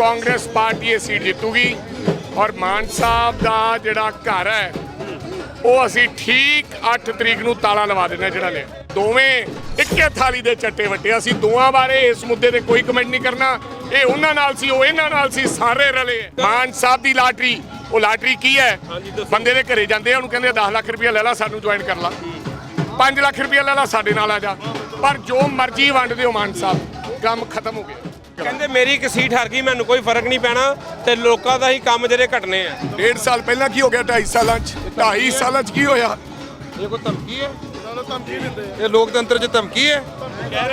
Congress party ਇਹ seat ਜਿੱਤੂਗੀ ਔਰ ਮਾਨ ਸਾਹਿਬ ਦਾ ਜਿਹੜਾ ਘਰ ਹੈ ਉਹ ਅਸੀਂ ਠੀਕ 8 ਤਰੀਕ ਨੂੰ ਤਾਲਾ ਲਵਾ ਦੇਣਾ ਜਿਹੜਾ ਲਿਆ ਦੋਵੇਂ ਇੱਕੇ ਥਾਲੀ ਦੇ ਚੱਟੇ ਵੱਟੇ। ਅਸੀਂ ਦੋਵਾਂ ਬਾਰੇ ਇਸ ਮੁੱਦੇ ਤੇ ਕੋਈ ਕਮੈਂਟ ਨਹੀਂ ਕਰਨਾ। ਇਹ ਉਹਨਾਂ ਨਾਲ ਸੀ ਉਹ ਇਹਨਾਂ ਨਾਲ ਸੀ ਸਾਰੇ ਰਲੇ। ਮਾਨ ਸਾਹਿਬ ਦੀ ਲਾਟਰੀ ਉਹ ਲਾਟਰੀ ਕੀ ਹੈ? ਬੰਦੇ ਦੇ ਘਰੇ ਜਾਂਦੇ ਆ ਉਹਨੂੰ ਕਹਿੰਦੇ 10 ਲੱਖ ਰੁਪਇਆ ਲੈ ਲੈ ਸਾਨੂੰ ਜੁਆਇਨ ਕਰ ਲਾ। 5 ਲੱਖ ਰੁਪਇਆ ਲੈ ਲੈ ਸਾਡੇ ਨਾਲ ਆ ਜਾ। ਪਰ ਜੋ ਮਰਜ਼ੀ ਵੰਡ ਦਿਓ ਮਾਨ ਸਾਹਿਬ ਕੰਮ ਖਤਮ ਹੋ ਗਿਆ। ਕਹਿੰਦੇ ਮੇਰੀ ਇੱਕ ਸੀਟ ਹਰ ਗਈ ਮੈਨੂੰ ਕੋਈ ਫ਼ਰਕ ਨਹੀਂ ਪੈਣਾ ਤੇ ਲੋਕਾਂ ਦਾ ਹੀ ਕੰਮ ਜਿਹੜੇ ਘਟਨੇ ਆ। ਡੇਢ ਸਾਲ ਪਹਿਲਾਂ ਕੀ ਹੋ ਗਿਆ 2.5 ਸਾਲਾਂ 'ਚ? 2.5 ਸਾਲਾਂ 'ਚ ਕੀ ਹੋਇਆ? ਇਹ ਕੋਈ ਧਮਕੀ ਹੈ? ਇਹ ਲੋਕਤੰਤਰ 'ਚ ਧਮਕੀ ਹੈ?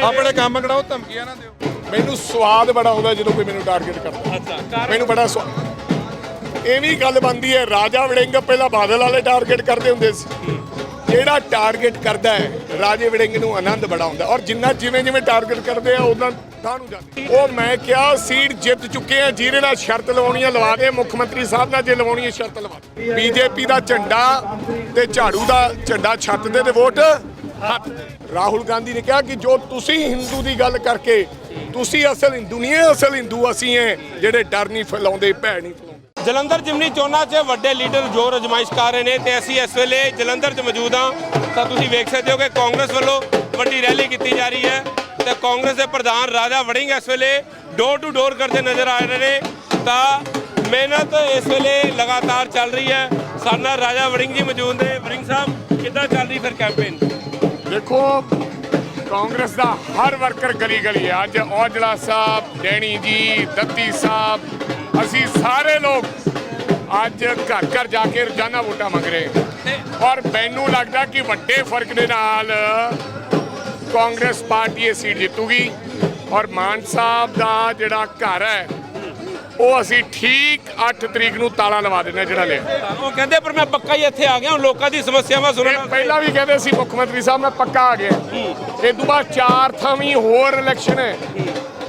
ਆਪਣੇ ਕੰਮ ਕਢਾਓ ਧਮਕੀਆਂ ਨਾ ਦਿਓ। ਮੈਨੂੰ ਸਵਾਦ ਬੜਾ ਆਉਂਦਾ ਜਦੋਂ ਕੋਈ ਮੈਨੂੰ ਟਾਰਗੇਟ ਕਰਦਾ। ਅੱਛਾ ਮੈਨੂੰ ਬੜਾ ਸਵਾਦ ਇਹ ਵੀ ਗੱਲ ਬੰਦੀ ਹੈ ਰਾਜਾ ਵੜਿੰਗ ਪਹਿਲਾਂ ਬਾਦਲ ਵਾਲੇ ਟਾਰਗੇਟ ਕਰਦੇ ਹੁੰਦੇ ਸੀ। ਜਿਹੜਾ ਟਾਰਗੇਟ ਕਰਦਾ ਹੈ ਰਾਜੇ ਵੜਿੰਗ ਨੂੰ ਆਨੰਦ ਬੜਾ ਆਉਂਦਾ। ਔਰ ਜਿੰਨਾ ਜਿਵੇਂ ਜਿਵੇਂ ਟਾਰਗੇਟ ਕਰਦੇ ਆ ਉਹਨਾਂ ਤਾਂ ਨੂੰ ਜਾਂਦੇ ਉਹ ਮੈਂ ਕਿਹਾ, ਸੀਟ ਜਿੱਤ ਚੁੱਕੇ ਆ, ਜਿਹਦੇ ਨਾਲ ਸ਼ਰਤ ਲਵਾਉਣੀ ਆ ਲਵਾ ਦੇ। ਮੁੱਖ ਮੰਤਰੀ ਸਾਹਿਬ ਨਾਲ ਜੇ ਲਵਾਉਣੀ ਹੈ ਸ਼ਰਤ ਲਵਾ ਦੇ। ਬੀਜੇਪੀ ਦਾ ਝੰਡਾ ਤੇ ਝਾੜੂ ਦਾ ਝੰਡਾ ਛੱਤ ਦੇ ਤੇ ਵੋਟ ਹੱਥ ਰਾਹੁਲ ਗਾਂਧੀ ਨੇ ਕਿਹਾ ਕਿ ਜੋ ਤੁਸੀਂ ਹਿੰਦੂ ਦੀ ਗੱਲ ਕਰਕੇ, ਤੁਸੀਂ ਅਸਲ ਹਿੰਦੂ ਨਹੀਂ ਹੈ, ਅਸਲ ਹਿੰਦੂ ਅਸੀਂ ਹੈ, ਜਿਹੜੇ ਡਰ ਨਹੀਂ ਫੈਲਾਉਂਦੇ, ਭੈ ਨਹੀਂ ਜਲੰਧਰ ਜਿਮਨੀ ਚੋਣਾਂ 'ਚ ਵੱਡੇ ਲੀਡਰ ਜ਼ੋਰ ਅਜਮਾਇਸ਼ ਕਰ ਰਹੇ ਨੇ ਤੇ ਅਸੀਂ ਇਸ ਵੇਲੇ ਜਲੰਧਰ 'ਚ ਮੌਜੂਦ ਹਾਂ। ਤਾਂ ਤੁਸੀਂ ਵੇਖ ਸਕਦੇ ਹੋ ਕਿ ਕਾਂਗਰਸ ਵੱਲੋਂ ਵੱਡੀ ਰੈਲੀ ਕੀਤੀ ਜਾ ਰਹੀ ਹੈ। ਤੇ ਕਾਂਗਰਸ ਦੇ ਪ੍ਰਧਾਨ ਰਾਜਾ ਵੜਿੰਗ ਇਸ ਵੇਲੇ ਡੋਰ ਟੂ ਡੋਰ ਕਰਦੇ ਨਜ਼ਰ ਆ ਰਹੇ ਨੇ। ਤਾਂ ਮਿਹਨਤ ਇਸ ਵੇਲੇ ਲਗਾਤਾਰ ਚੱਲ ਰਹੀ ਹੈ। ਸਾਡੇ ਰਾਜਾ ਵੜਿੰਗ ਜੀ ਮੌਜੂਦ ਨੇ। ਵੜਿੰਗ ਸਾਹਿਬ ਕਿੱਦਾਂ ਚੱਲ ਰਹੀ ਫਿਰ ਕੈਂਪੇਨ ਦੇਖੋ ਕਾਂਗਰਸ ਦਾ ਹਰ ਵਰਕਰ ਗਲੀ ਗਲੀ ਹੈ। ਅੱਜ ਔਜਲਾ ਸਾਹਿਬ ਡੈਣੀ ਜੀ ਦੱਤੀ ਸਾਹਿਬ ਅਸੀਂ ਸਾਰੇ ਲੋਕ ਅੱਜ ਘਰ ਘਰ ਜਾ ਕੇ ਰੋਜ਼ਾਨਾ ਵੋਟਾਂ ਮੰਗ ਰਹੇ। ਔਰ ਮੈਨੂੰ ਲੱਗਦਾ ਕਿ ਵੱਡੇ ਫ਼ਰਕ ਦੇ ਨਾਲ ਕਾਂਗਰਸ ਪਾਰਟੀ ਇਹ ਸੀਟ ਜਿੱਤੂਗੀ ਔਰ ਮਾਨ ਸਾਹਿਬ ਦਾ ਜਿਹੜਾ ਘਰ ਹੈ ਉਹ ਅਸੀਂ ਠੀਕ 8 ਤਰੀਕ ਨੂੰ ਤਾਲਾ ਲਵਾ ਦੇਣਾ ਜਿਹੜਾ ਲਿਆ। ਉਹ ਕਹਿੰਦੇ ਪਰ ਮੈਂ ਪੱਕਾ ਹੀ ਇੱਥੇ ਆ ਗਿਆ ਹੁਣ ਲੋਕਾਂ ਦੀ ਸਮੱਸਿਆਵਾਂ ਸੁਣਨ ਪਹਿਲਾਂ ਵੀ ਕਹਿੰਦੇ ਸੀ ਮੁੱਖ ਮੰਤਰੀ ਸਾਹਿਬ ਮੈਂ ਪੱਕਾ ਆ ਗਿਆ ਇਹ ਤੋਂ ਬਾਅਦ ਚਾਰ ਥਾਵੀਂ ਹੋਰ ਇਲੈਕਸ਼ਨ ਹੈ।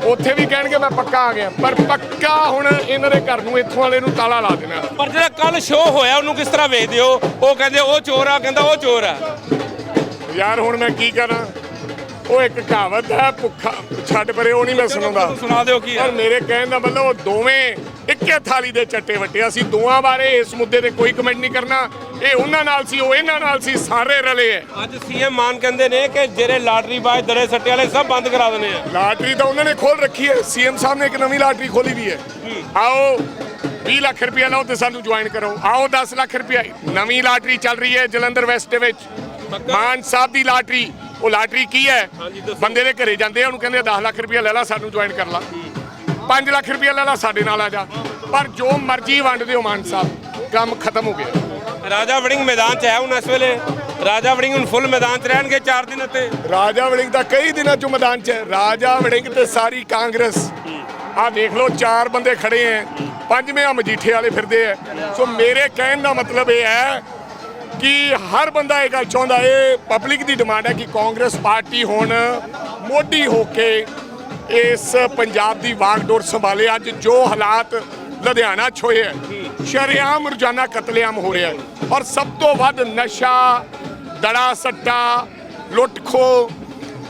ਉੱਥੇ ਵੀ ਕਹਿਣਗੇ ਮੈਂ ਪੱਕਾ ਆ ਗਿਆ ਪਰ ਪੱਕਾ ਹੁਣ ਇਹਨਾਂ ਦੇ ਘਰ ਨੂੰ ਇੱਥੋਂ ਵਾਲੇ ਨੂੰ ਤਾਲਾ ਲਾ ਦੇਣਾ। ਪਰ ਜਿਹੜਾ ਕੱਲ ਸ਼ੋਅ ਹੋਇਆ ਉਹਨੂੰ ਕਿਸ ਤਰ੍ਹਾਂ ਵੇਖਦੇ ਹੋ? ਉਹ ਕਹਿੰਦੇ ਉਹ ਚੋਰ ਆ ਕਹਿੰਦਾ ਉਹ ਚੋਰ ਆ। ਯਾਰ ਹੁਣ ਮੈਂ ਕੀ ਕਰਾਂ? ਉਹ ਇੱਕ ਕਹਾਵਤ ਹੈ ਭੁੱਖਾ ਛੱਡ ਪਰੇ ਉਹ ਨਹੀਂ ਮੈਂ ਸੁਣਾਉਂਦਾ। ਸੁਣਾ ਦਿਓ ਕੀ ਪਰ ਹੈ ਮੇਰੇ ਕਹਿਣ ਦਾ ਮਤਲਬ ਉਹ ਦੋਵੇਂ ਇੱਕੇ ਥਾਲੀ ਦੇ ਚੱਟੇ ਵੱਟੇ। ਅਸੀਂ ਦੋਵਾਂ ਬਾਰੇ ਇਸ ਮੁੱਦੇ ਤੇ ਕੋਈ ਕਮੈਂਟ ਨਹੀਂ ਕਰਨਾ। ਇਹ ਉਹਨਾਂ ਨਾਲ ਸੀ ਉਹ ਇਹਨਾਂ ਨਾਲ ਸੀ ਸਾਰੇ ਰਲੇ ਹੈ ਅੱਜ ਸੀਐਮ ਮਾਨ ਕਹਿੰਦੇ ਨੇ ਕਿ ਜਿਹੜੇ ਲਾਟਰੀ ਬਾਜ਼ ਦਰੇ ਸੱਟੇ ਵਾਲੇ ਸਭ ਬੰਦ ਕਰਾ ਦੇਣੇ ਆ। ਲਾਟਰੀ ਤਾਂ ਉਹਨਾਂ ਨੇ ਖੋਲ ਰੱਖੀ ਹੈ ਸੀਐਮ ਸਾਹਿਬ ਨੇ ਇੱਕ ਨਵੀਂ ਲਾਟਰੀ ਖੋਲੀ ਵੀ ਹੈ। ਆਓ 20 ਲੱਖ ਰੁਪਇਆ ਲਓ ਤੇ ਸਾਨੂੰ ਜੁਆਇਨ ਕਰੋ। ਆਓ 10 ਲੱਖ ਰੁਪਇਆ। ਨਵੀਂ ਲਾਟਰੀ ਚੱਲ ਰਹੀ ਹੈ ਜਲੰਧਰ ਵੈਸਟ ਦੇ ਵਿੱਚ। ਮਾਨ ਸਾਹਿਬ ਦੀ ਲਾਟਰੀ। ਉਹ ਲਾਟਰੀ ਕੀ ਹੈ? ਬੰਦੇ ਦੇ ਘਰੇ ਜਾਂਦੇ ਆ ਉਹਨੂੰ ਕਹਿੰਦੇ 10 ਲੱਖ ਰੁਪਇਆ ਲੈ ਲੈ ਸਾਨੂੰ ਜੁਆਇਨ ਕਰ ਲਾ। 5 ਲੱਖ ਰੁਪਇਆ ਲੈ ਲੈ ਸਾਡੇ ਨਾਲ ਆ ਜਾ। ਪਰ ਜੋ ਮਰਜ਼ੀ ਵੰਡ ਦਿਓ ਮਾਨ ਸਾਹਿਬ ਕੰਮ ਖਤਮ ਹੋ ਗਿਆ। ਰਾਜਾ ਵੜਿੰਗ ਮੈਦਾਨ 'ਚ ਹੈ ਹੁਣ ਇਸ ਵੇਲੇ। ਰਾਜਾ ਵੜਿੰਗ ਹੁਣ ਫੁੱਲ ਮੈਦਾਨ 'ਚ ਰਹਿਣਗੇ 4 ਦਿਨ ਅਤੇ ਰਾਜਾ ਵੜਿੰਗ ਤਾਂ ਕਈ ਦਿਨਾਂ ਚੋਂ ਮੈਦਾਨ 'ਚ ਹੈ। ਰਾਜਾ ਵੜਿੰਗ ਤੇ ਸਾਰੀ ਕਾਂਗਰਸ। ਆਹ ਦੇਖ ਲਓ ਚਾਰ ਬੰਦੇ ਖੜੇ ਐ। ਪੰਜਵੇਂ ਆ ਮਜੀਠੇ ਵਾਲੇ ਫਿਰਦੇ ਐ। ਸੋ ਮੇਰੇ ਕਹਿਣ ਦਾ ਮਤਲਬ ਇਹ ਹੈ ਕਿ ਹਰ ਬੰਦਾ ਇਹ ਗੱਲ ਚਾਹੁੰਦਾ ਏ ਪਬਲਿਕ ਦੀ ਡਿਮਾਂਡ ਹੈ ਕਿ ਕਾਂਗਰਸ ਪਾਰਟੀ ਹੁਣ ਮੋਢੀ ਹੋ ਕੇ ਇਸ ਪੰਜਾਬ ਦੀ ਵਾਗਡੋਰ ਸੰਭਾਲੇ। ਅੱਜ ਜੋ ਹਾਲਾਤ ਲੁਧਿਆਣਾ 'ਚ ਹੋਏ ਹੈ, ਸ਼ਰੇਆਮ ਰੋਜ਼ਾਨਾ ਕਤਲੇਆਮ ਹੋ ਰਿਹਾ ਹੈ ਔਰ ਸਭ ਤੋਂ ਵੱਧ ਨਸ਼ਾ ਦੜਾ ਸੱਟਾ ਲੁੱਟ ਖੋ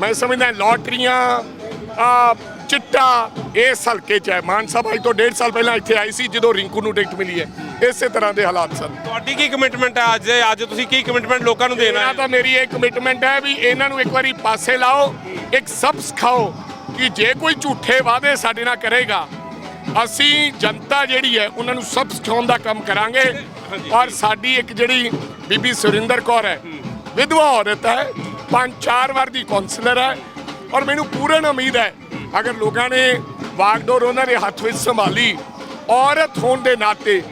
ਮੈਂ ਸਮਝਦਾ ਲੋਟਰੀਆਂ ਚਿੱਟਾ ਇਸ ਹਲਕੇ 'ਚ ਹੈ। ਮਾਨ ਸਾਹਿਬ ਅੱਜ ਤੋਂ ਡੇਢ ਸਾਲ ਪਹਿਲਾਂ ਇੱਥੇ ਆਈ ਸੀ ਜਦੋਂ ਰਿੰਕੂ ਨੂੰ ਟਿਕਟ ਮਿਲੀ ਹੈ। ਇਸੇ ਤਰ੍ਹਾਂ ਦੇ ਹਾਲਾਤ ਸਨ। ਤੁਹਾਡੀ ਕੀ ਕਮਿਟਮੈਂਟ ਹੈ ਅੱਜ? ਅੱਜ ਤੁਸੀਂ ਕੀ ਕਮਿਟਮੈਂਟ ਲੋਕਾਂ ਨੂੰ ਦੇਣਾ ਇਹਨਾਂ ਹੈ? ਤਾਂ ਮੇਰੀ ਇਹ ਕਮਿਟਮੈਂਟ ਹੈ ਵੀ ਇਹਨਾਂ ਨੂੰ ਇੱਕ ਵਾਰੀ ਪਾਸੇ ਲਾਓ ਇੱਕ ਸਬਕ ਸਿਖਾਓ ਕਿ ਜੇ ਕੋਈ ਝੂਠੇ ਵਾਅਦੇ ਸਾਡੇ ਨਾਲ ਕਰੇਗਾ ਅਸੀਂ ਜਨਤਾ ਜਿਹੜੀ ਹੈ ਉਹਨਾਂ ਨੂੰ ਸਬਕ ਸਿਖਾਉਣ ਦਾ ਕੰਮ ਕਰਾਂਗੇ। ਔਰ ਸਾਡੀ ਇੱਕ ਜਿਹੜੀ ਬੀਬੀ ਸੁਰਿੰਦਰ ਕੌਰ ਹੈ ਵਿਧਵਾ ਔਰਤ ਹੈ ਪੰਜ ਚਾਰ ਵਾਰ ਦੀ ਕਾਉਂਸਲਰ ਹੈ ਔਰ ਮੈਨੂੰ ਪੂਰਨ ਉਮੀਦ ਹੈ ਅਗਰ ਲੋਕਾਂ ਨੇ ਵਾਗਡੋਰ ਉਹਨਾਂ ਦੇ ਹੱਥ ਵਿੱਚ ਸੰਭਾਲੀ ਔਰਤ ਹੋਣ ਦੇ ਨਾਤੇ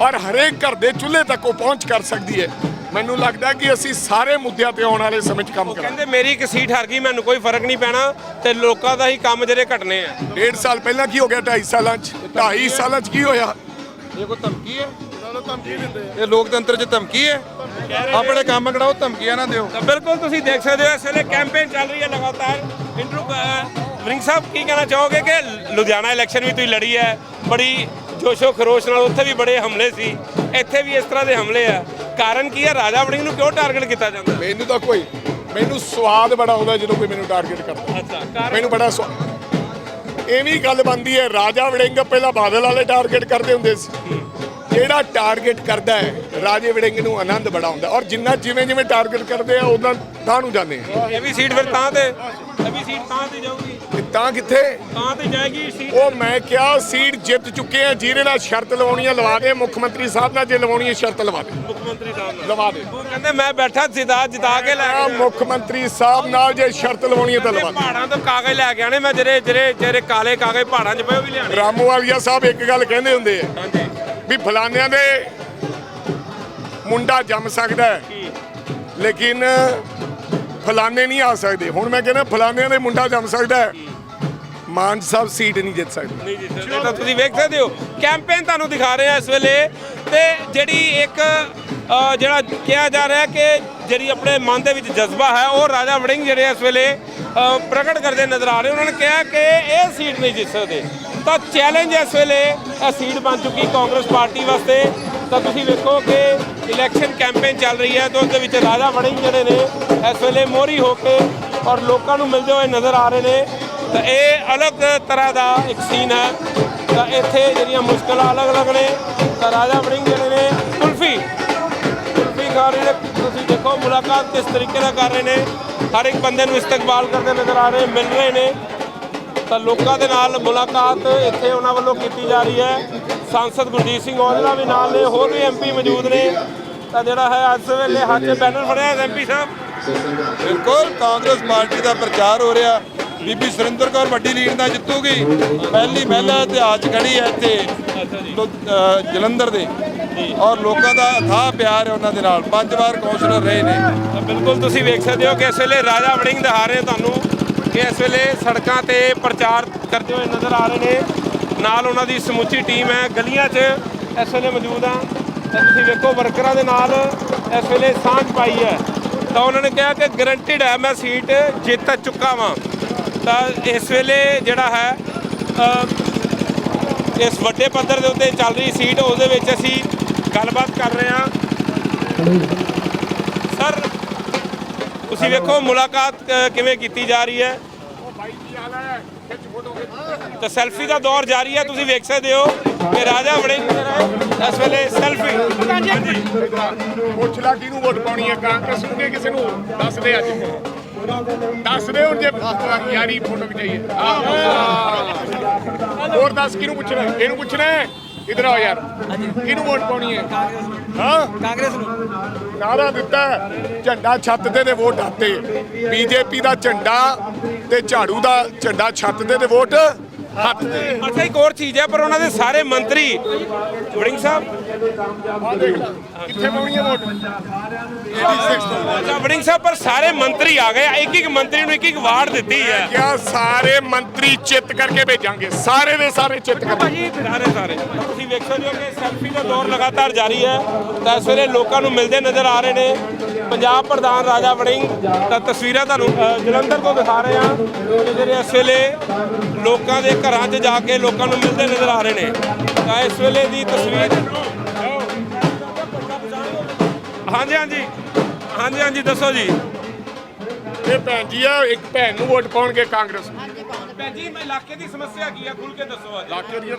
ਔਰ ਹਰੇਕ ਘਰ ਦੇ ਚੁੱਲ੍ਹੇ ਤੱਕ ਉਹ ਪਹੁੰਚ ਕਰ ਸਕਦੀ ਹੈ ਮੈਨੂੰ ਲੱਗਦਾ ਕਿ ਅਸੀਂ ਸਾਰੇ ਮੁੱਦਿਆਂ ਤੇ ਆਉਣ ਵਾਲੇ ਸਮੇਂ 'ਚ ਕੰਮ ਕਰਾਂਗੇ। ਕਹਿੰਦੇ ਮੇਰੀ ਇੱਕ ਸੀਟ ਹਰ ਗਈ ਮੈਨੂੰ ਕੋਈ ਫ਼ਰਕ ਨਹੀਂ ਪੈਣਾ ਤੇ ਲੋਕਾਂ ਦਾ ਹੀ ਕੰਮ ਜਿਹੜੇ ਘਟਨੇ ਆ। ਡੇਢ ਸਾਲ ਪਹਿਲਾਂ ਕੀ ਹੋ ਗਿਆ 2.5 ਸਾਲਾਂ 'ਚ? 2.5 ਸਾਲਾਂ 'ਚ ਕੀ ਹੋਇਆ? ਇਹ ਕੋਈ ਧਮਕੀ ਹੈ? ਇਹ ਲੋਕਤੰਤਰ 'ਚ ਧਮਕੀ ਹੈ? ਆਪਣੇ ਕੰਮ ਕਢਾਓ ਧਮਕੀਆਂ ਨਾ ਦਿਓ। ਤਾਂ ਬਿਲਕੁਲ ਤੁਸੀਂ ਦੇਖ ਸਕਦੇ ਹੋ ਇਸ ਵੇਲੇ ਕੈਂਪੇਨ ਚੱਲ ਰਹੀ ਹੈ ਲਗਾਤਾਰ। ਇੰਟਰੂ ਵਰਿੰਗ ਸਾਹਿਬ ਕੀ ਕਹਿਣਾ ਚਾਹੋਗੇ ਕਿ ਲੁਧਿਆਣਾ ਇਲੈਕਸ਼ਨ ਵੀ ਤੁਸੀਂ ਲੜੀ ਹੈ ਬੜੀ ਜੋਸ਼ੋ ਖਰੋਸ਼ ਨਾਲ ਉੱਥੇ ਵੀ ਬੜੇ ਹਮਲੇ ਸੀ ਇੱਥੇ ਵੀ ਇਸ ਤਰ੍ਹਾਂ ਦੇ ਹਮਲੇ ਆ ਕਾਰਨ ਕੀ ਹੈ ਰਾਜਾ ਵੜਿੰਗ ਨੂੰ ਕਿਉਂ ਟਾਰਗੇਟ ਕੀਤਾ ਜਾਂਦਾ ਮੈਨੂੰ ਤਾਂ ਕੋਈ ਮੈਨੂੰ ਸਵਾਦ ਬੜਾ ਆਉਂਦਾ ਜਦੋਂ ਕੋਈ ਮੈਨੂੰ ਟਾਰਗੇਟ ਕਰਦਾ ਅੱਛਾ ਮੈਨੂੰ ਬੜਾ ਸਵਾਦ ਐਵੇਂ ਹੀ ਗੱਲ ਬੰਦੀ ਹੈ ਰਾਜਾ ਵੜਿੰਗ ਪਹਿਲਾਂ ਬਾਦਲ ਵਾਲੇ ਟਾਰਗੇਟ ਕਰਦੇ ਹੁੰਦੇ ਸੀ ਜਿਹੜਾ ਟਾਰਗੇਟ ਕਰਦਾ ਹੈ ਰਾਜੇ ਵੜਿੰਗ ਨੂੰ ਆਨੰਦ ਬੜਾ ਆਉਂਦਾ ਔਰ ਜਿੰਨਾ ਜਿਵੇਂ ਜਿਵੇਂ ਟਾਰਗੇਟ ਕਰਦੇ ਆ ਉਹਨਾਂ ਤਾਂ ਨੂੰ ਜਾਂਦੇ ਆ। ਇਹ ਵੀ ਸੀਟ ਫਿਰ ਤਾਂ ਤੇ ਇਹ ਵੀ ਸੀਟ ਤਾਂ ਤੇ ਜਾਊਗੀ। ਤੇ ਤਾਂ ਕਿੱਥੇ? ਤਾਂ ਤੇ ਜਾਏਗੀ ਸੀਟ ਉਹ ਮੈਂ ਕਿਹਾ ਸੀਟ ਜਿੱਤ ਚੁੱਕੇ ਆ ਜਿਹਦੇ ਨਾਲ ਸ਼ਰਤ ਲਵਾਉਣੀ ਆ ਲਵਾ ਦੇ। ਮੁੱਖ ਮੰਤਰੀ ਸਾਹਿਬ ਨਾਲ ਜੇ ਲਵਾਉਣੀ ਹੈ ਸ਼ਰਤ ਲਵਾ ਦੇ। ਮੁੱਖ ਮੰਤਰੀ ਸਾਹਿਬ ਨਾਲ। ਲਵਾ ਦੇ। ਉਹ ਕਹਿੰਦੇ ਮੈਂ ਬੈਠਾ ਜਿਤਾ ਜਿਤਾ ਕੇ ਲੈ ਆ ਮੁੱਖ ਮੰਤਰੀ ਸਾਹਿਬ ਨਾਲ ਜੇ ਸ਼ਰਤ ਲਵਾਉਣੀ ਹੈ ਤਾਂ ਲਵਾ ਦੇ। ਪਹਾੜਾਂ ਤੋਂ ਕਾਗਜ਼ ਲੈ ਕੇ ਆਣੇ ਮੈਂ ਜਿਹੜੇ ਜਿਹੜੇ ਜਿਹੜੇ ਕਾਲੇ ਕਾਗਜ਼ ਪਹਾੜਾਂ 'ਚ ਪਏ ਉਹ ਵੀ ਲਿਆਣੇ ਰਾਮੋਵਾਲੀਆ ਸਾਹਿਬ ਇੱਕ ਗੱਲ ਕਹਿੰਦੇ ਹੁੰਦੇ ਆ ਹਾਂਜੀ। ਵੀ ਫਲਾਨਿਆਂ ਦੇ ਮੁੰਡਾ ਜੰਮ ਸਕਦਾ ਹੈ। ਲੇਕਿਨ ਫਲਾਣੇ ਨਹੀਂ ਆ ਸਕਦੇ। ਹੁਣ ਮੈਂ ਕਹਿੰਦਾ ਫਲਾਨਿਆਂ ਦੇ ਮੁੰਡਾ ਜੰਮ ਸਕਦਾ ਹੈ। ਮਾਨ ਸਾਹਿਬ ਸੀਟ ਨਹੀਂ ਜਿੱਤ ਸਕਦੇ। ਨਹੀਂ ਜੀ ਸਰ, ਇਹ ਤਾਂ ਤੁਸੀਂ ਵੇਖ ਸਕਦੇ ਹੋ। ਕੈਂਪੇਨ ਤੁਹਾਨੂੰ ਦਿਖਾ ਰਹੇ ਆ ਇਸ ਵੇਲੇ। ਤੇ ਜਿਹੜੀ ਇੱਕ ਜਿਹੜਾ ਕਿਹਾ ਜਾ ਰਿਹਾ ਕਿ ਜਿਹੜੀ ਆਪਣੇ ਮਨ ਦੇ ਵਿੱਚ ਜਜ਼ਬਾ ਹੈ ਉਹ ਰਾਜਾ ਵੜਿੰਗ ਜਿਹੜੇ ਇਸ ਵੇਲੇ ਪ੍ਰਗਟ ਕਰਦੇ ਨਜ਼ਰ ਆ ਰਹੇ ਉਹਨਾਂ ਨੇ ਕਿਹਾ ਕਿ ਇਹ ਸੀਟ ਨਹੀਂ ਜਿੱਤ ਸਕਦੇ। ਤਾਂ ਚੈਲੰਜ ਇਸ ਵੇਲੇ। ਇਹ ਸੀਟ ਬਣ ਚੁੱਕੀ ਕਾਂਗਰਸ ਪਾਰਟੀ ਵਾਸਤੇ। ਤਾਂ ਤੁਸੀਂ ਵੇਖੋ ਕਿ ਇਲੈਕਸ਼ਨ ਕੈਂਪੇਨ ਚੱਲ ਰਹੀ ਹੈ, ਤਾਂ ਉਸ ਦੇ ਵਿੱਚ ਰਾਜਾ ਵੜਿੰਗ ਜਿਹੜੇ ਨੇ, ਇਸ ਵੇਲੇ ਮੋਹਰੀ ਹੋ ਕੇ ਔਰ ਲੋਕਾਂ ਨੂੰ ਮਿਲਦੇ ਹੋਏ ਨਜ਼ਰ ਆ ਰਹੇ ਨੇ। ਤਾਂ ਇਹ ਅਲੱਗ ਤਰ੍ਹਾਂ ਦਾ ਇੱਕ ਸੀਨ ਹੈ। ਤਾਂ ਇੱਥੇ ਜਿਹੜੀਆਂ ਮੁਸ਼ਕਲਾਂ ਅਲੱਗ-ਅਲੱਗ ਨੇ, ਤਾਂ ਰਾਜਾ ਵੜਿੰਗ ਜਿਹੜੇ ਨੇ, ਕੁਲਫੀ। ਕੁਲਫੀ ਖਾ ਰਹੇ ਨੇ। ਤੁਸੀਂ ਦੇਖੋ ਮੁਲਾਕਾਤ ਕਿਸ ਤਰੀਕੇ ਨਾਲ ਕਰ ਰਹੇ ਨੇ। ਹਰ ਇੱਕ ਬੰਦੇ ਨੂੰ ਇਸਤਕਬਾਲ ਕਰਦੇ ਨਜ਼ਰ ਆ ਰਹੇ, ਮਿਲ ਰਹੇ ਨੇ। ਤਾਂ ਲੋਕਾਂ ਦੇ ਨਾਲ ਮੁਲਾਕਾਤ ਇੱਥੇ ਉਹਨਾਂ ਵੱਲੋਂ ਕੀਤੀ ਜਾ ਰਹੀ ਹੈ। ਸੰਸਦ ਗੁਰਜੀਤ ਸਿੰਘ ਔਜਲਾ ਵੀ ਨਾਲ ਨੇ ਹੋਰ ਵੀ ਐਮਪੀ ਮੌਜੂਦ ਨੇ। ਤਾਂ ਜਿਹੜਾ ਹੈ ਅੱਜ ਵੇਲੇ ਹੱਥ 'ਚ ਬੈਨਰ ਫੜਿਆ ਐਮਪੀ ਸਾਹਿਬ। ਬਿਲਕੁਲ ਕਾਂਗਰਸ ਪਾਰਟੀ ਦਾ ਪ੍ਰਚਾਰ ਹੋ ਰਿਹਾ। ਬੀਬੀ ਸੁਰਿੰਦਰ ਕੌਰ ਵੱਡੀ ਲੀਡ ਨਾਲ ਜਿੱਤੂਗੀ। ਪਹਿਲੀ ਮਹਿਲਾ ਇਤਿਹਾਸ ਖੜੀ ਹੈ ਇੱਥੇ ਜਲੰਧਰ ਦੇ। ਔਰ ਲੋਕਾਂ ਦਾ ਅਥਾਹ ਪਿਆਰ ਹੈ ਉਹਨਾਂ ਦੇ ਨਾਲ। ਪੰਜ ਵਾਰ ਕੌਂਸਲਰ ਰਹੇ ਨੇ। ਤਾਂ ਬਿਲਕੁਲ ਤੁਸੀਂ ਵੇਖ ਸਕਦੇ ਹੋ ਕਿ ਇਸ ਵੇਲੇ ਰਾਜਾ ਵੜਿੰਗ ਦਿਖਾ ਰਹੇ ਤੁਹਾਨੂੰ ਕਿ ਇਸ ਵੇਲੇ ਸੜਕਾਂ ਤੇ ਪ੍ਰਚਾਰ ਕਰਦੇ ਹੋਏ ਨਜ਼ਰ ਆ ਰਹੇ ਨੇ। ਨਾਲ ਉਹਨਾਂ ਦੀ ਸਮੁੱਚੀ ਟੀਮ ਹੈ। ਗਲੀਆਂ 'ਚ ਇਸ ਵੇਲੇ ਮੌਜੂਦ ਆ। ਤਾਂ ਤੁਸੀਂ ਵੇਖੋ, ਵਰਕਰਾਂ ਦੇ ਨਾਲ ਇਸ ਵੇਲੇ ਸਾਂਝ ਪਾਈ ਹੈ। ਤਾਂ ਉਹਨਾਂ ਨੇ ਕਿਹਾ ਕਿ ਗਰੰਟਿਡ ਹੈ, ਮੈਂ ਸੀਟ ਜਿੱਤ ਚੁੱਕਾ ਵਾਂ। ਤਾਂ ਇਸ ਵੇਲੇ ਜਿਹੜਾ ਹੈ ਇਸ ਵੱਡੇ ਪੱਧਰ ਦੇ ਉੱਤੇ ਚੱਲ ਰਹੀ ਸੀਟ, ਉਹਦੇ ਵਿੱਚ ਅਸੀਂ ਗੱਲਬਾਤ ਕਰ ਰਹੇ ਹਾਂ। ਤੁਸੀਂ ਵੇਖੋ ਮੁਲਾਕਾਤ ਅ, ਕਿਵੇਂ ਕੀਤੀ ਜਾ ਰਹੀ ਹੈ। ਤਾਂ ਸੈਲਫੀ ਦਾ ਦੌਰ ਜਾਰੀ ਹੈ ਤੁਸੀਂ ਵੇਖ ਸਕਦੇ ਹੋ ਕਿ ਰਾਜਾ ਵੜਿੰਗ ਜਿਹੜਾ ਹੈ, ਇਸ ਵੇਲੇ ਸੈਲਫੀ। ਪੁੱਛ ਲਾ ਕਿਹਨੂੰ ਵੋਟ ਪਾਉਣੀ ਹੈ ਕਾਂਗਰਸ ਨੂੰ ਕਿ ਕਿਸੇ ਨੂੰ? ਦੱਸ ਦੇ ਅੱਜ। ਦੱਸ ਦੇ ਹੁਣ ਜੇ ਯਾਰੀ ਫੋਟੋ ਖਿਚਾਈਏ। ਹੋਰ ਦੱਸ ਕਿਹਨੂੰ ਪੁੱਛਣਾ ਹੈ? ਇਹਨੂੰ ਪੁੱਛਣਾ ਹੈ? ਇਧਰ ਆਓ ਯਾਰ। ਕਿਹਨੂੰ ਵੋਟ ਪਾਉਣੀ ਹੈ? ਹਾਂ। ਕਾਂਗਰਸ ਨੂੰ। ਨਾਰਾ ਦਿੱਤਾ ਝੰਡਾ ਛੱਤ ਤੇ ਤੇ ਵੋਟ ਹੱਤੇ ਬੀਜੇਪੀ ਦਾ ਝੰਡਾ ਤੇ ਝਾੜੂ ਦਾ ਝੰਡਾ ਛੱਤ ਤੇ ਤੇ ਵੋਟ। ਹੱਥ ਤੇ ਅੱਛਾ ਇੱਕ ਹੋਰ ਚੀਜ਼ ਹੈ ਪਰ ਉਹਨਾਂ ਦੇ ਸਾਰੇ ਮੰਤਰੀ ਵੜਿੰਗ ਸਾਹਿਬ? ਆਹ ਦੇਖ ਕਿੱਥੇ ਪਾਉਣੀ ਹੈ ਵੋਟ? 86 ਅੱਛਾ ਵੜਿੰਗ ਸਾਹਿਬ ਪਰ ਸਾਰੇ ਮੰਤਰੀ ਆ ਗਏ ਇੱਕ ਇੱਕ ਮੰਤਰੀ ਨੂੰ ਇੱਕ ਇੱਕ ਵਾਰਡ ਦਿੱਤੀ ਹੈ। ਕਿਆ ਸਾਰੇ ਮੰਤਰੀ ਚਿੱਤ ਕਰਕੇ ਭੇਜਾਂਗੇ? ਸਾਰੇ ਦੇ ਸਾਰੇ ਚਿੱਤ ਕਰਕੇ। ਸਾਰੇ ਸਾਰੇ। ਤੁਸੀਂ ਵੇਖ ਸਕਦੇ ਹੋ ਕਿ ਸੈਲਫੀ ਦਾ ਦੌਰ ਲਗਾਤਾਰ ਜਾਰੀ ਹੈ। ਤਾਂ ਇਸ ਵੇਲੇ ਲੋਕਾਂ ਨੂੰ ਮਿਲਦੇ ਨਜ਼ਰ ਆ ਰਹੇ ਨੇ। ਪੰਜਾਬ ਪ੍ਰਧਾਨ ਰਾਜਾ ਵੜਿੰਗ ਤਾਂ ਤਸਵੀਰਾਂ ਤੁਹਾਨੂੰ ਜਲੰਧਰ ਤੋਂ ਦਿਖਾ ਰਹੇ ਕਿ ਜਿਹੜੇ ਇਸ ਵੇਲੇ ਲੋਕਾਂ ਦੇ ਘਰਾਂ 'ਚ ਜਾ ਕੇ ਲੋਕਾਂ ਨੂੰ ਮਿਲਦੇ ਨਜ਼ਰ ਆ ਰਹੇ ਨੇ। ਤਾਂ ਇਸ ਵੇਲੇ ਦੀ ਤਸਵੀਰ ਹਾਂਜੀ ਹਾਂਜੀ। ਹਾਂਜੀ ਹਾਂਜੀ ਦੱਸੋ ਜੀ। ਇਹ ਭੈਣ ਜੀ ਆ ਇੱਕ ਭੈਣ ਨੂੰ ਵੋਟ ਪਾਉਣਗੇ ਕਾਂਗਰਸ ਨੂੰ। ਭੈਣ ਜੀ ਇਲਾਕੇ ਦੀ ਸਮੱਸਿਆ ਕੀ ਹੈ ਖੁੱਲ ਕੇ ਦੱਸੋ ਅੱਜ। ਇਲਾਕੇ ਦੀ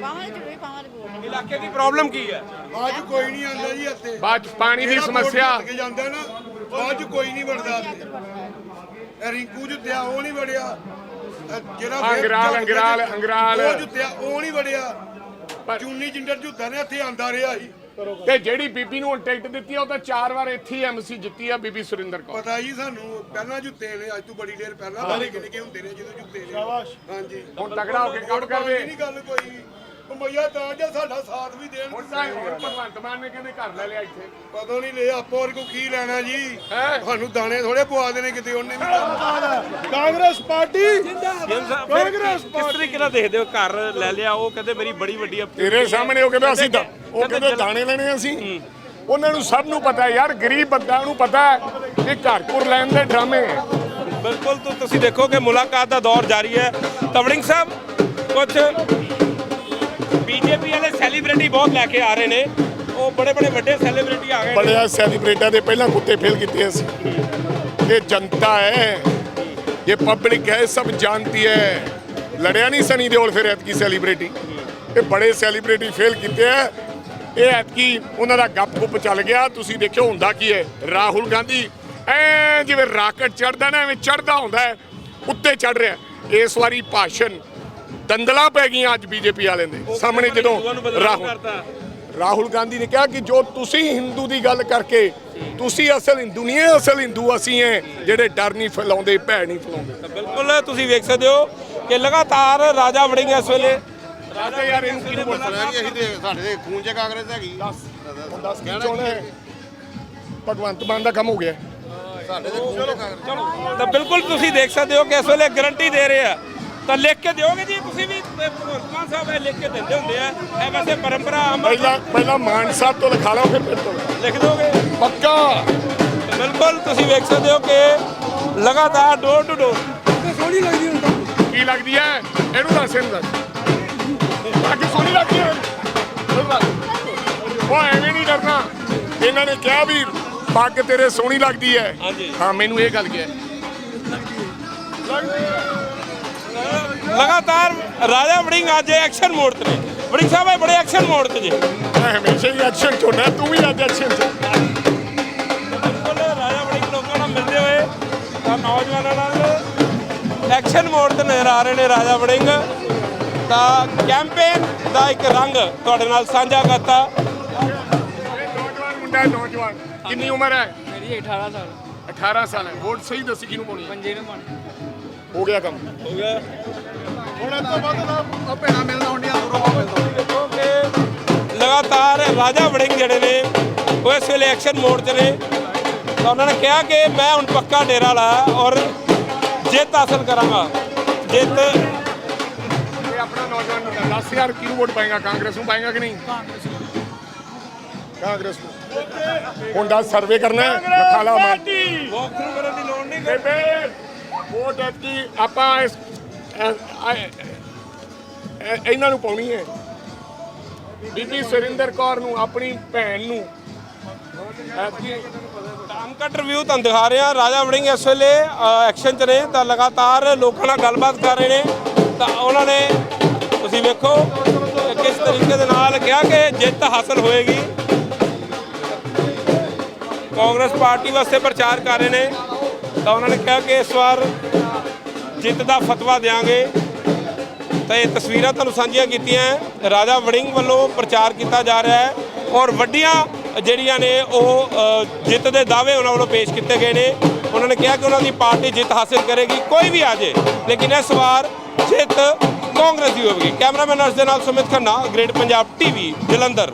ਦੇ ਬੋਲ। ਇਲਾਕੇ ਦੀ ਪ੍ਰੋਬਲਮ ਕੀ ਹੈ? ਅੱਜ ਕੋਈ ਨਹੀਂ ਆਂਦਾ ਜੀ ਇੱਥੇ। ਬਾਅਦ 'ਚ ਪਾਣੀ ਦੀ ਸਮੱਸਿਆ। ਕੇ ਜਾਂਦਾ ਨਾ ਬਾਅਦ ਚ ਕੋਈ ਨਹੀਂ ਵੜਦਾ ਇੱਥੇ। ਇਹ ਰਿੰਕੂ ਜੁੱਤਿਆ ਉਹ ਨਹੀਂ ਵੜਿਆ। ਇਹ ਜਿਹੜਾ ਫਿਰ ਅੰਗਰਾਲ, ਅੰਗਰਾਲ, ਅੰਗਰਾਲ। ਉਹ ਜੁੱਤਿਆ ਉਹ ਨਹੀਂ ਵੜਿਆ। ਪਰ- ਚੂਨੀ ਜਿੰਦਰ ਜੁੱਤਾ ਨੇ ਇੱਥੇ ਆਂਦਾ ਰਿਹਾ ਜੀ। ਤੇ ਜਿਹੜੀ ਬੀਬੀ ਨੂੰ ਹੁਣ ਟਿਕਟ ਦਿੱਤੀ ਆ ਉਹ ਤਾਂ ਚਾਰ ਵਾਰ ਇੱਥੇ ਐਮਸੀ ਜਿੱਤੀ ਆ ਬੀਬੀ ਸੁਰਿੰਦਰ ਕੌਰ। ਪਤਾ ਜੀ ਸਾਨੂੰ ਪਹਿਲਾਂ ਜੁੱਤੇ ਨੇ ਅੱਜ ਤੋਂ ਬੜੀ ਦੇਰ ਪਹਿਲਾਂ ਬਾਰੇ ਕਿੰਨੇ ਕਿ ਹੁੰਦੇ ਨੇ ਜਦੋਂ ਜੁੱਤੇ ਨੇ। ਹਾਂਜੀ। ਹੁਣ ਤਗੜਾ ਹੋ ਕੇ ਕੰਮ ਕਰਦੇ ਨਹੀਂ ਗੱਲ ਕੋਈ। ਉਹ ਮਈਆ ਤਾਂ ਜਾਂ ਸਾਡਾ ਸਾਥ ਵੀ ਦੇਣ। ਹੁਣ ਤਾਂ ਹੁਣ ਭਗਵੰਤ ਮਾਨ ਨੇ ਕਹਿੰਦੇ ਘਰ ਲੈ ਲਿਆ ਇੱਥੇ। ਪਤਾ ਨਹੀਂ ਲੈ ਆਪੋ ਹੋਰ ਕੋ ਕੀ ਲੈਣਾ ਜੀ? ਤੁਹਾਨੂੰ ਦਾਣੇ ਥੋੜੇ ਪਵਾ ਦੇਣੇ ਕਿਤੇ ਉਹਨੇ ਵੀ ਕਾਂਗਰਸ ਪਾਰਟੀ। ਕਾਂਗਰਸ ਕਿਸ ਤਰੀਕੇ ਨਾਲ ਦੇਖਦੇ ਹੋ ਘਰ ਲੈ ਲਿਆ ਉਹ ਕਹਿੰਦੇ ਮੇਰੀ ਬੜੀ ਵੱਡੀ ਤੇਰੇ ਸਾਹਮਣੇ ਉਹ ਕਹਿੰਦਾ ਅਸੀਂ ਤਾਂ ਉਹ ਕਹਿੰਦੇ ਦਾਣੇ ਲੈਣੇ ਅਸੀਂ। ਉਹਨਾਂ ਨੂੰ ਸਭ ਨੂੰ ਪਤਾ ਯਾਰ ਗਰੀਬ ਬੰਦਾ ਨੂੰ ਪਤਾ ਹੈ ਕਿ ਘਰ ਘੁਰ ਲੈਣ ਦੇ ਡਰਾਮੇ ਬਿਲਕੁਲ ਤੁ- ਤੁਸੀਂ ਦੇਖੋ ਕਿ ਮੁਲਾਕਾਤ ਦਾ ਦੌਰ ਜਾਰੀ ਹੈ। ਤਵੜਿੰਗ ਸਾਹਿਬ ਕੁਝ ਬੀਜੇਪੀ ਵਾਲੇ ਸੈਲੀਬ੍ਰਿਟੀ ਬਹੁਤ ਲੈ ਕੇ ਆ ਰਹੇ ਨੇ। ਉਹ ਬੜੇ ਬੜੇ ਵੱਡੇ ਸੈਲੀਬ੍ਰਿਟੀ ਆ ਗਏ ਨੇ। ਬੜਿਆ ਸੈਲੀਬ੍ਰੇਟਾਂ ਦੇ ਪਹਿਲਾਂ ਕੁੱਤੇ ਫੇਲ ਕੀਤੇ ਅਸੀਂ। ਇਹ ਜਨਤਾ ਹੈ। ਇਹ ਪਬਲਿਕ ਹੈ ਸਭ ਜਾਣਦੀ ਹੈ। ਲੜਿਆ ਨਹੀਂ ਸਨੀ ਦਿਓਲ ਫਿਰ ਐਤਕੀ ਸੈਲੀਬ੍ਰਿਟੀ ਇਹ ਬੜੇ ਸੈਲੀਬ੍ਰਿਟੀ ਫੇਲ ਕੀਤੇ ਹੈ ਇਹ ਐਤਕੀ ਉਹਨਾਂ ਦਾ ਗੱਪ ਗੁੱਪ ਚੱਲ ਗਿਆ। ਤੁਸੀਂ ਦੇਖਿਓ ਹੁੰਦਾ ਕੀ ਹੈ। ਰਾਹੁਲ ਗਾਂਧੀ ਐ ਜਿਵੇਂ ਰਾਕਟ ਚੜਦਾ ਨਾ, ਐਵੇਂ ਚੜਦਾ ਹੁੰਦਾ ਹੈ। ਉੱਤੇ ਚੜ ਰਿਹਾ। ਇਸ ਵਾਰੀ ਭਾਸ਼ਣ ਦੰਦਲਾ ਪੈ ਗਈਆਂ ਅੱਜ ਬੀਜੇਪੀ ਵਾਲਿਆਂ ਦੇ ਸਾਹਮਣੇ ਜਦੋਂ ਰਾਹੁਲ ਰਾਹੁਲ ਗਾਂਧੀ ਨੇ ਕਿਹਾ ਕਿ ਜੋ ਤੁਸੀਂ ਹਿੰਦੂ ਦੀ ਗੱਲ ਕਰਕੇ ਤੁਸੀਂ ਅਸਲ ਹਿੰਦੂ ਨਹੀਂ ਹੈ ਅਸਲ ਹਿੰਦੂ ਅਸੀਂ ਹੈ ਜਿਹੜੇ ਡਰ ਨਹੀਂ ਫੈਲਾਉਂਦੇ ਭੈ ਨਹੀਂ ਫੈਲਾਉਂਦੇ। ਬਿਲਕੁਲ ਤੁਸੀਂ ਵੇਖ ਸਕਦੇ ਹੋ ਕਿ ਲਗਾਤਾਰ ਰਾਜਾ ਵੜਿੰਗ ਇਸ ਵੇਲੇ। ਰਾਜਾ ਯਾਰ ਇਹਨੂੰ ਕਿਹਨੂੰ ਬੋਲ ਅਸੀਂ ਤੇ ਸਾਡੇ ਦੇ ਖੂਨ ਚ ਕਾਂਗਰਸ ਹੈਗੀ। ਹੁਣ ਦੱਸ ਕੀ ਚਾਹੁੰਦਾ ਹੈ? ਭਗਵੰਤ ਮਾਨ ਦਾ ਕੰਮ ਹੋ ਗਿਆ। ਸਾਡੇ ਦੇ ਖੂਨ ਚ ਕਾਂਗਰਸ। ਤਾਂ ਬਿਲਕੁਲ ਤੁਸੀਂ ਦੇਖ ਸਕਦੇ ਹੋ ਕਿ ਇਸ ਵੇਲੇ ਗਾਰੰਟੀ ਦੇ ਰਹੇ ਆ। ਤਾਂ ਲਿਖ ਕੇ ਦਿਓਗੇ ਜੀ? ਤੁਸੀਂ ਵੀ ਤੇ ਭਗਵੰਤ ਮਾਨ ਸਾਹਿਬ ਇਹ ਲਿਖ ਕੇ ਦਿੰਦੇ ਹੁੰਦੇ ਆ। ਇਹ ਵੈਸੇ ਪਰੰਪਰਾ ਅਮਰ ਪਹਿਲਾਂ ਪਹਿਲਾਂ ਮਾਨ ਸਾਹਿਬ ਤੋਂ ਲਿਖਾ ਲਓ ਫਿਰ ਮੇਰੇ ਤੋਂ। ਲਿਖਾ ਦੋਗੇ। ਪੱਕਾ। ਤਾਂ ਬਿਲਕੁਲ ਤੁਸੀਂ ਵੇਖ ਸਕਦੇ ਹੋ ਕਿ ਲਗਾਤਾਰ ਡੋਰ ਟੂ ਡੋਰ ਕੀ ਲੱਗਦੀ ਹੈ? ਇਹਨੂੰ ਦੱਸ ਇਹਨੂੰ ਦੱਸ। ਅੱਗੇ ਸੋਹਣੀ ਲੱਗਦੀ ਹੈ। ਉਹ ਐਵੇਂ ਨਹੀਂ ਕਰਨਾ ਇਹਨਾਂ ਨੇ ਕਿਹਾ ਵੀ ਪੱਗ ਤੇਰੇ ਸੋਹਣੀ ਲੱਗਦੀ ਹੈ। ਹਾਂ ਮੈਨੂੰ ਇਹ ਗੱਲ ਕਿਹਾ। ਲਗਾਤਾਰ ਰਾਜਾ ਵੜਿੰਗ ਅੱਜ ਐਕਸ਼ਨ ਮੋਡ ਤੇ ਨੇ। ਵੜਿੰਗ ਸਾਹਿਬ ਇਹ ਬੜੇ ਐਕਸ਼ਨ ਮੋਡ ਤੇ ਜੇ। ਮੈਂ ਹਮੇਸ਼ਾ ਹੀ ਐਕਸ਼ਨ ਚੋਣਾ ਤੂੰ ਵੀ ਅੱਜ ਐਕਸ਼ਨ ਚ। ਬਿਲਕੁਲ ਰਾਜਾ ਵੜਿੰਗ ਲੋਕਾਂ ਨਾਲ ਮਿਲਦੇ ਹੋਏ ਤਾਂ ਨੌਜਵਾਨਾਂ ਨਾਲ ਐਕਸ਼ਨ ਮੋਡ ਤੇ ਨਜ਼ਰ ਆ ਰਹੇ ਨੇ ਰਾਜਾ ਵੜਿੰਗ। ਤਾਂ ਕੈਂਪੇਨ ਦਾ ਇੱਕ ਰੰਗ ਤੁਹਾਡੇ ਨਾਲ ਸਾਂਝਾ ਕਰਤਾ। ਨੌਜਵਾਨ ਮੁੰਡਾ ਨੌਜਵਾਨ। ਕਿੰਨੀ ਉਮਰ ਹੈ? ਮੇਰੀ 18 ਸਾਲ। 18 ਸਾਲ ਹੈ। ਵੋਟ ਸਹੀ ਦੱਸੀ ਕਿਹਨੂੰ ਪਾਉਣੀ ਹੈ? ਪੰਜੇ ਨੂੰ ਪਾਣੀ ਹੋ ਗਿਆ ਕੰਮ। ਹੋ ਗਿਆ। ਹੁਣ ਇਸ ਤੋਂ ਭੈਣਾ ਮਿਲਣਾ ਹੁੰਦੀਆਂ ਦੂਰੋਂ ਲਗਾਤਾਰ ਰਾਜਾ ਵੜਿੰਗ ਜਿਹੜੇ ਨੇ ਉਹ ਇਸ ਵੇਲੇ ਐਕਸ਼ਨ ਮੋਡ 'ਚ ਨੇ। ਤਾਂ ਉਹਨਾਂ ਨੇ ਕਿਹਾ ਕਿ ਮੈਂ ਹੁਣ ਪੱਕਾ ਡੇਰਾ ਲਾ ਔਰ ਜਿੱਤ ਹਾਸਲ ਕਰਾਂਗਾ। ਜਿੱਤ। ਇਹ ਆਪਣਾ ਨੌਜਵਾਨ ਮੁੰਡਾ 10000 ਕਿਹਨੂੰ ਵੋਟ ਪਾਏਗਾ ਕਾਂਗਰਸ ਨੂੰ ਪਾਏਗਾ ਕਿ ਨਹੀਂ? ਕਾਂਗਰਸ ਨੂੰ। ਹੁਣ ਦਾ ਸਰਵੇ ਕਰਨਾ ਹੈ ਮਖਾਲਾ ਮਾਰ। ਥਰੂ ਕਰਨ ਦੀ ਲੋੜ ਨਹੀਂ। ਬੇਬੇ ਵੋਟ ਐਤਕੀ ਆਪਾਂ ਇਸ ਇਹਨਾਂ ਨੂੰ ਪਾਉਣੀ ਹੈ। ਬੀਬੀ ਸੁਰਿੰਦਰ ਕੌਰ ਨੂੰ, ਆਪਣੀ ਭੈਣ ਨੂੰ। ਐਤਕੀ ਰਿਵਿਊ ਤੁਹਾਨੂੰ ਦਿਖਾ ਰਹੇ ਹਾਂ। ਰਾਜਾ ਵੜਿੰਗ ਇਸ ਵੇਲੇ ਐਕਸ਼ਨ 'ਚ ਨੇ। ਤਾਂ ਲਗਾਤਾਰ ਲੋਕਾਂ ਨਾਲ ਗੱਲਬਾਤ ਕਰ ਰਹੇ ਨੇ। ਤਾਂ ਉਹਨਾਂ ਨੇ, ਤੁਸੀਂ ਵੇਖੋ ਕਿਸ ਤਰੀਕੇ ਦੇ ਨਾਲ ਕਿਹਾ ਕਿ ਜਿੱਤ ਹਾਸਲ ਹੋਏਗੀ। ਕਾਂਗਰਸ ਪਾਰਟੀ ਵਾਸਤੇ ਪ੍ਰਚਾਰ ਕਰ ਰਹੇ ਨੇ। ਤਾਂ ਉਹਨਾਂ ਨੇ ਕਿਹਾ ਕਿ ਇਸ ਵਾਰ ਜਿੱਤ ਦਾ ਫਤਵਾ ਦੇਾਂਗੇ ਤਾਂ ਇਹ ਤਸਵੀਰਾਂ ਤੁਹਾਨੂੰ ਸਾਂਝੀਆਂ ਕੀਤੀਆਂ ਰਾਜਾ ਵੜਿੰਗ ਵੱਲੋਂ ਪ੍ਰਚਾਰ ਕੀਤਾ ਜਾ ਰਿਹਾ ਹੈ ਔਰ ਵੱਡੀਆਂ ਜਿਹੜੀਆਂ ਨੇ ਉਹ ਜਿੱਤ ਦੇ ਦਾਅਵੇ ਉਹਨਾਂ ਵੱਲੋਂ ਪੇਸ਼ ਕੀਤੇ ਗਏ ਨੇ। ਉਹਨਾਂ ਨੇ ਕਿਹਾ ਕਿ ਉਹਨਾਂ ਦੀ ਪਾਰਟੀ ਜਿੱਤ ਹਾਸਲ ਕਰੇਗੀ, ਕੋਈ ਵੀ ਆ ਜਾਏ ਲੇਕਿਨ ਇਸ ਵਾਰ ਜਿੱਤ ਕਾਂਗਰਸ ਦੀ ਹੋਵੇਗੀ। ਕੈਮਰਾਮੈਨ ਅਰਸ਼ ਦੇ ਨਾਲ ਸੁਮਿਤ ਖੰਨਾ, ਗ੍ਰੇਟ ਪੰਜਾਬ ਟੀਵੀ, ਜਲੰਧਰ।